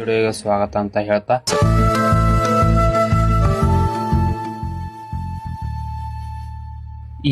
ವಿಡಿಯೋಗೆ ಸ್ವಾಗತ ಅಂತ ಹೇಳ್ತಾ.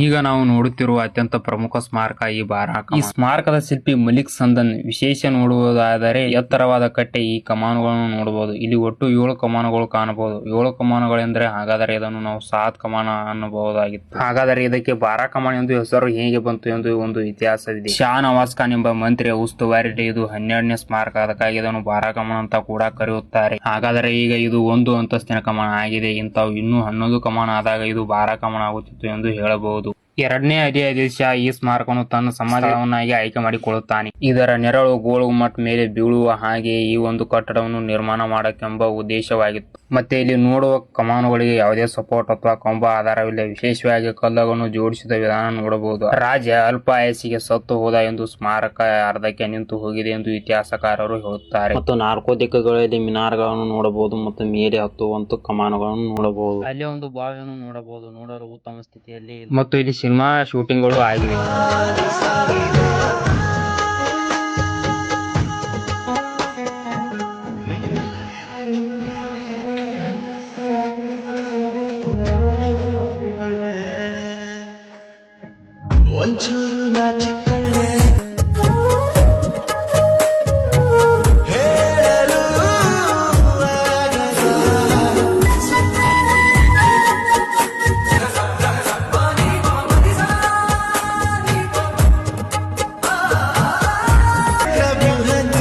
ಈಗ ನಾವು ನೋಡುತ್ತಿರುವ ಅತ್ಯಂತ ಪ್ರಮುಖ ಸ್ಮಾರಕ ಈ ಬಾರಾಕ. ಈ ಸ್ಮಾರಕದ ಶಿಲ್ಪಿ ಮಲಿಕ್ ಸಂದನ್ ವಿಶೇಷ ನೋಡುವುದಾದರೆ ಎತ್ತರವಾದ ಕಟ್ಟೆ ಈ ಕಮಾನುಗಳನ್ನು ನೋಡಬಹುದು. ಇಲ್ಲಿ ಒಟ್ಟು ಏಳು ಕಮಾನುಗಳು ಕಾಣಬಹುದು. ಏಳು ಕಮಾನುಗಳೆಂದರೆ ಹಾಗಾದರೆ ಇದನ್ನು ನಾವು ಸಾತ್ ಕಮಾನ ಅನ್ನಬಹುದಾಗಿತ್ತು. ಹಾಗಾದರೆ ಇದಕ್ಕೆ ಬಾರಾ ಕಮಾನ್ ಎಂದು ಹೆಸರು ಹೇಗೆ ಬಂತು ಎಂದು ಒಂದು ಇತಿಹಾಸವಿದೆ. ಶಾ ನವಾಜ್ ಖಾನ್ ಎಂಬ ಮಂತ್ರಿಯ ಉಸ್ತುವಾರಿ ಇದು ಹನ್ನೆರಡನೇ ಸ್ಮಾರಕ. ಅದಕ್ಕಾಗಿ ಇದನ್ನು ಬಾರಾ ಕಮಾನ ಅಂತ ಕೂಡ ಕರೆಯುತ್ತಾರೆ. ಹಾಗಾದರೆ ಈಗ ಇದು ಒಂದು ಅಂತಸ್ತಿನ ಕಮಾನ ಆಗಿದೆ. ಇಂಥವು ಇನ್ನೂ ಹನ್ನೊಂದು ಕಮಾನ ಆದಾಗ ಇದು ಬಾರಾ ಕಮಾನ ಆಗುತ್ತಿತ್ತು ಎಂದು ಹೇಳಬಹುದು. ಎರಡನೇ ಅಧ್ಯಾದೇಶ ಈ ಸ್ಮಾರಕವನ್ನು ತನ್ನ ಸಮಾಜವನ್ನಾಗಿ ಆಯ್ಕೆ ಮಾಡಿಕೊಳ್ಳುತ್ತಾನೆ. ಇದರ ನೆರಳು ಗೋಳು ಮಠ ಮೇಲೆ ಬೀಳುವ ಹಾಗೆ ಈ ಒಂದು ಕಟ್ಟಡವನ್ನು ನಿರ್ಮಾಣ ಮಾಡಕ್ಕೆಂಬ ಉದ್ದೇಶವಾಗಿತ್ತು. ಮತ್ತೆ ಇಲ್ಲಿ ನೋಡುವ ಕಮಾನುಗಳಿಗೆ ಯಾವುದೇ ಸಪೋರ್ಟ್ ಅಥವಾ ಕಂಬ ಆಧಾರವಿಲ್ಲ. ವಿಶೇಷವಾಗಿ ಕಲ್ಲುಗಳನ್ನು ಜೋಡಿಸಿದ ವಿಧಾನ ನೋಡಬಹುದು. ರಾಜ ಅಲ್ಪ ಆಯಸ್ಸಿಗೆ ಸತ್ತು ಹೋದ ಎಂದು ಸ್ಮಾರಕ ಅರ್ಧಕ್ಕೆ ನಿಂತು ಹೋಗಿದೆ ಎಂದು ಇತಿಹಾಸಕಾರರು ಹೇಳುತ್ತಾರೆ. ಮತ್ತು ನಾಲ್ಕು ದಿಕ್ಕುಗಳಲ್ಲಿ ಮಿನಾರ್ಗಳನ್ನು ನೋಡಬಹುದು ಮತ್ತು ಮೇಲೆ ಹತ್ತುವಂತ ಕಮಾನುಗಳನ್ನು ನೋಡಬಹುದು. ಅಲ್ಲಿ ಒಂದು ಬಾವಿಯನ್ನು ನೋಡಬಹುದು. ನೋಡಲು ಉತ್ತಮ ಸ್ಥಿತಿಯಲ್ಲಿ ಮತ್ತು ಇಲ್ಲಿ ಸಿನಿಮಾ ಶೂಟಿಂಗ್ಗಳು ಆಗಿವೆ ಒಂಚೂರು